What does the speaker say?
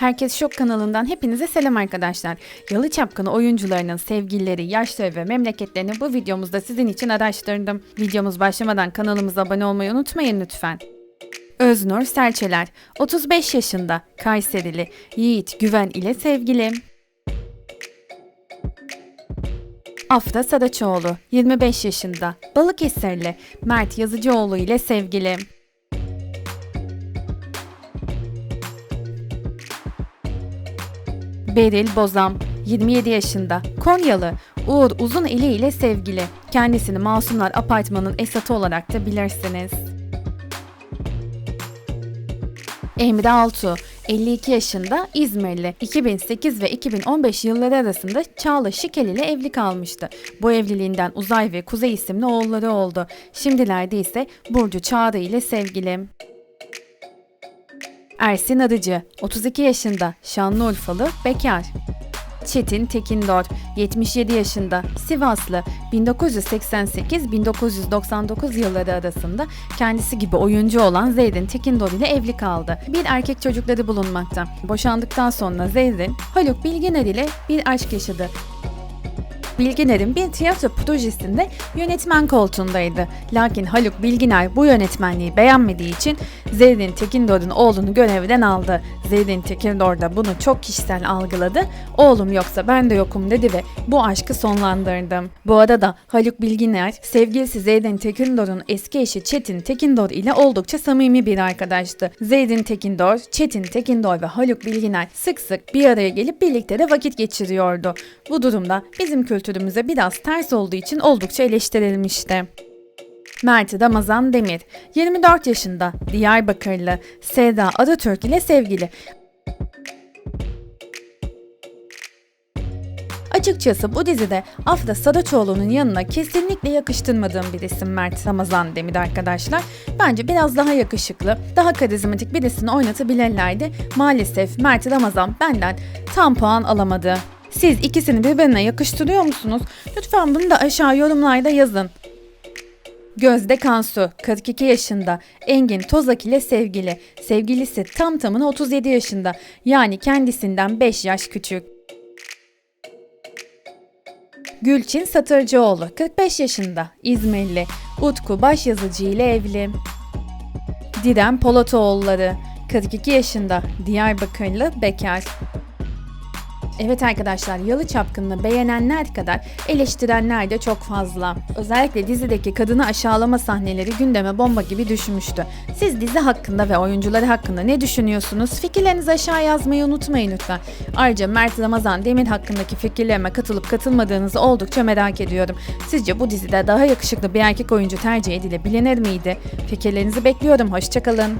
Herkes Şok kanalından hepinize selam arkadaşlar. Yalı Çapkını oyuncularının sevgilileri, yaşları ve memleketlerini bu videomuzda sizin için araştırdım. Videomuz başlamadan kanalımıza abone olmayı unutmayın lütfen. Öznur Serçeler, 35 yaşında, Kayserili, Yiğit Güven ile sevgili. Afra Sadaçoğlu, 25 yaşında, Balıkesirli, Mert Yazıcıoğlu ile sevgili. Beril Bozam, 27 yaşında, Konyalı, Uğur Uzuneli ile sevgili. Kendisini Masumlar Apartmanı'nın esatı olarak da bilirsiniz. Emre Altuğ, 52 yaşında İzmirli. 2008 ve 2015 yılları arasında Çağla Şikel ile evli kalmıştı. Bu evliliğinden Uzay ve Kuzey isimli oğulları oldu. Şimdilerde ise Burcu Çağrı ile sevgili. Ersin Arıcı, 32 yaşında, Şanlıurfalı, bekar. Çetin Tekindor, 77 yaşında, Sivaslı, 1988-1999 yılları arasında kendisi gibi oyuncu olan Zeyrin Tekindor ile evli kaldı. Bir erkek çocukları bulunmakta. Boşandıktan sonra Zeyrin, Haluk Bilginer ile bir aşk yaşadı. Bilginer'in bir tiyatro projesinde yönetmen koltuğundaydı. Lakin Haluk Bilginer bu yönetmenliği beğenmediği için Zerrin Tekindor'un oğlunu görevden aldı. Zerrin Tekindor da bunu çok kişisel algıladı. Oğlum yoksa ben de yokum dedi ve bu aşkı sonlandırdı. Bu arada Haluk Bilginer sevgilisi Zerrin Tekindor'un eski eşi Çetin Tekindor ile oldukça samimi bir arkadaştı. Zerrin Tekindor, Çetin Tekindor ve Haluk Bilginer sık sık bir araya gelip birlikte de vakit geçiriyordu. Bu durumda bizim kültürümüze biraz ters olduğu için oldukça eleştirilmişti. Mert Ramazan Demir, 24 yaşında, Diyarbakırlı, Seda Atatürk ile sevgili. Açıkçası bu dizide Afra Saraçoğlu'nun yanına kesinlikle yakıştırmadığım bir isim Mert Ramazan Demir arkadaşlar. Bence biraz daha yakışıklı, daha karizmatik birisini oynatabilirlerdi. Maalesef Mert Ramazan benden tam puan alamadı. Siz ikisini birbirine yakıştırıyor musunuz? Lütfen bunu da aşağı yorumlarda yazın. Gözde Kansu, 42 yaşında, Engin Tozak ile sevgili. Sevgilisi tam tamına 37 yaşında, yani kendisinden 5 yaş küçük. Gülçin Satırcıoğlu, 45 yaşında, İzmirli. Utku Başyazıcı ile evli. Didem Polatoğulları, 42 yaşında, Diyarbakırlı, bekar. Evet arkadaşlar Yalı Çapkın'ı beğenenler kadar eleştirenler de çok fazla. Özellikle dizideki kadını aşağılama sahneleri gündeme bomba gibi düşmüştü. Siz dizi hakkında ve oyuncuları hakkında ne düşünüyorsunuz? Fikirlerinizi aşağı yazmayı unutmayın lütfen. Ayrıca Mert Ramazan Demir hakkındaki fikirlerime katılıp katılmadığınızı oldukça merak ediyorum. Sizce bu dizide daha yakışıklı bir erkek oyuncu tercih edilebilir miydi? Fikirlerinizi bekliyorum. Hoşçakalın.